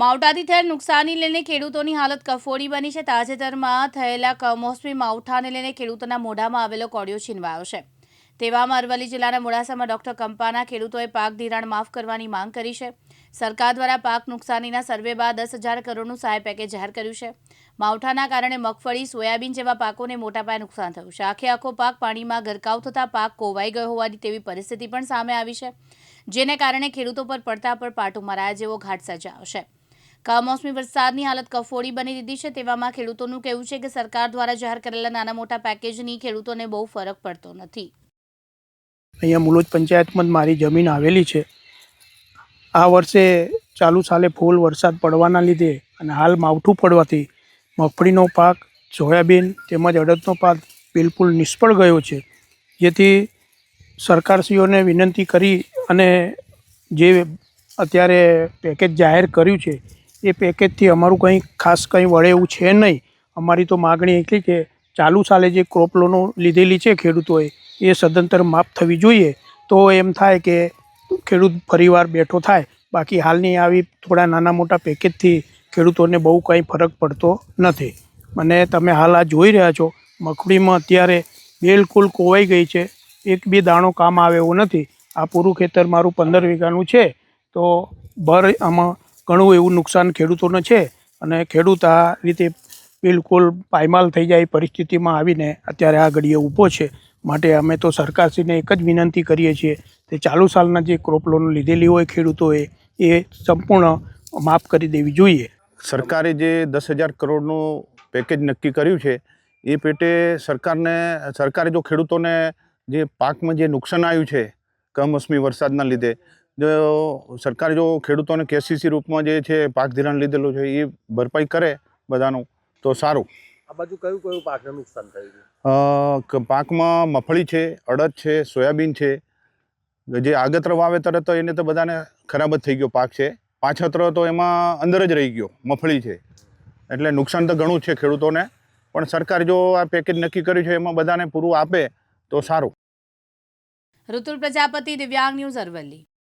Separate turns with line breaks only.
માવઠાથી થયેલ નુકસાની લઈને ખેડૂતોની હાલત કફોડી બની છે. તાજેતરમાં થયેલા કમોસમી માવઠાને લઈને ખેડૂતોના મોઢામાં આવેલો કોડિયો છીનવાયો છે. તેવામાં અરવલ્લી જિલ્લાના મોડાસામાં ડોક્ટર કંપાના ખેડૂતોએ પાક ધિરાણ માફ કરવાની માંગ કરી છે. સરકાર દ્વારા પાક નુકસાનીના સર્વે બાદ દસ હજાર કરોડનું સહાય પેકેજ જાહેર કર્યું છે. માવઠાના કારણે મગફળી, સોયાબીન જેવા પાકોને મોટા પાયે નુકસાન થયું છે. આખે આખો પાક પાણીમાં ગરકાવ થતાં પાક કોવાઈ ગયો હોવાની તેવી પરિસ્થિતિ પણ સામે આવી છે, જેને કારણે ખેડૂતો પર પડતા પર પાટું મરાયા જેવો ઘાટ સર્જાયો છે. કમોસમી વરસાદની હાલત કફોડી બની દીધી છે. તેવામાં ખેડૂતોનું કહેવું છે કે સરકાર દ્વારા જાહેર કરેલા નાના મોટા પેકેજની ખેડૂતોને બહુ ફરક પડતો નથી.
અહીંયા મુલોજ પંચાયતમાં મારી જમીન આવેલી છે. આ વર્ષે ચાલુ સાલે ફૂલ વરસાદ પડવાના લીધે અને હાલ માવઠું પડવાથી મગફળીનો પાક, સોયાબીન તેમજ અડદનો પાક બિલકુલ નિષ્ફળ ગયો છે. જેથી સરકારશ્રીઓને વિનંતી કરી અને જે અત્યારે પેકેજ જાહેર કર્યું છે એ પેકેજથી અમારું કંઈ ખાસ કંઈ વળે એવું છે નહીં. અમારી તો માગણી એટલી કે ચાલુ સાલે જે ક્રોપ લોનો લીધેલી છે ખેડૂતોએ, એ સદંતર માફ થવી જોઈએ. તો એમ થાય કે ખેડૂત ફરીવાર બેઠો થાય. બાકી હાલની આવી થોડા નાના મોટા પેકેજથી ખેડૂતોને બહુ કંઈ ફરક પડતો નથી. અને તમે હાલ આ જોઈ રહ્યા છો, મગફળીમાં અત્યારે બિલકુલ કોવાઈ ગઈ છે. એક બી દાણો કામ આવે એવું નથી. આ પૂરું ખેતર મારું પંદર વીઘાનું છે. તો ભર આમાં ઘણું એવું નુકસાન ખેડૂતોને છે. અને ખેડૂત આ રીતે બિલકુલ પાયમાલ થઈ જાય પરિસ્થિતિમાં આવીને અત્યારે આ ઘડીએ ઊભો છે. માટે અમે તો સરકારશ્રીને એક જ વિનંતી કરીએ છીએ કે ચાલુ સાલના જે ક્રોપ લોન લીધેલી હોય ખેડૂતોએ, એ સંપૂર્ણ માફ કરી દેવી જોઈએ.
સરકારે જે દસ હજાર કરોડનું પેકેજ નક્કી કર્યું છે, એ પેટે સરકારને, સરકારે જો ખેડૂતોને જે પાકમાં જે નુકસાન આવ્યું છે, કમોસમી વરસાદના લીધે જો સરકાર જો ખેડૂતોને કેસીસી રૂપમાં જે છે પાક ધિરાણ લીધેલું છે એ ભરપાઈ કરે બધાનું તો સારું.
આ બાજુ કયું કયું પાકને નુકસાન થયું છે?
પાકમાં મફળી છે અડદ છે સોયાબીન છે. જે આગત્ર વાવેતર હતો એને તો બધાને ખરાબ જ થઈ ગયો પાક છે. પાછતરો તો એમાં અંદર જ રહી ગયો મફળી છે. એટલે નુકસાન તો ઘણું જ છે ખેડૂતોને. પણ સરકાર જો આ પેકેજ નક્કી કર્યું છે એમાં બધાને પૂરું આપે તો સારું.
ઋતુલ પ્રજાપતિ દિવ્યાંગ ન્યૂઝ અરવલ્લી.